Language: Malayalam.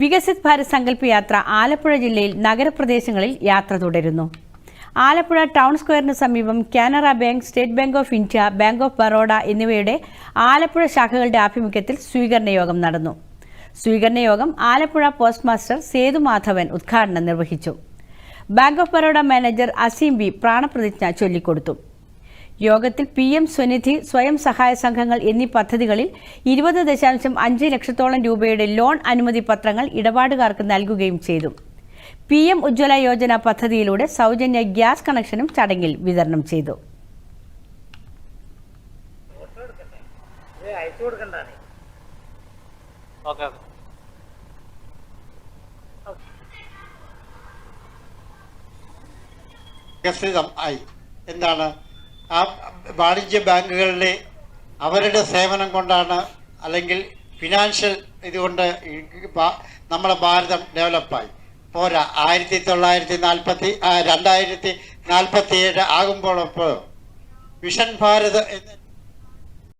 വികസിത് ഭാരത് സങ്കല്പ യാത്ര ആലപ്പുഴ ജില്ലയിൽ നഗരപ്രദേശങ്ങളിൽ യാത്ര തുടരുന്നു. ആലപ്പുഴ ടൗൺ സ്ക്വയറിന് സമീപം Canara bank state bank of India bank of Baroda എന്നിവയുടെ ആലപ്പുഴ ശാഖകളുടെ ആഭിമുഖ്യത്തിൽ സ്വീകരണ യോഗം നടന്നു. സ്വീകരണ യോഗം ആലപ്പുഴ പോസ്റ്റ് മാസ്റ്റർ സേതു മാധവൻ ഉദ്ഘാടനം നിർവഹിച്ചു. Bank of Baroda manager Azeem B പ്രാണപ്രതിജ്ഞ ചൊല്ലിക്കൊടുത്തു. യോഗത്തിൽ പി എം സ്വനിധി സ്വയം സഹായ സംഘങ്ങൾ എന്നീ പദ്ധതികളിൽ ഇരുപത് ദശാംശം അഞ്ച് ലക്ഷത്തോളം രൂപയുടെ ലോൺ അനുമതി പത്രങ്ങൾ ഇടപാടുകാർക്ക് നൽകുകയും ചെയ്തു. പി എം ഉജ്ജ്വല യോജന പദ്ധതിയിലൂടെ സൗജന്യ ഗ്യാസ് കണക്ഷനും ചടങ്ങിൽ വിതരണം ചെയ്തു. ഓക്കെ ആയി. എന്താണ്? ആ വാണിജ്യ ബാങ്കുകളിലെ അവരുടെ സേവനം കൊണ്ടാണ് അല്ലെങ്കിൽ ഫിനാൻഷ്യൽ ഇതുകൊണ്ട് നമ്മുടെ ഭാരതം ഡെവലപ്പായി പോരാ. ആയിരത്തി തൊള്ളായിരത്തി നാൽപ്പത്തി രണ്ടായിരത്തി നാൽപ്പത്തി ഏഴ് ആകുമ്പോഴപ്പോൾ വിഷൻ ഭാരത് എന്ന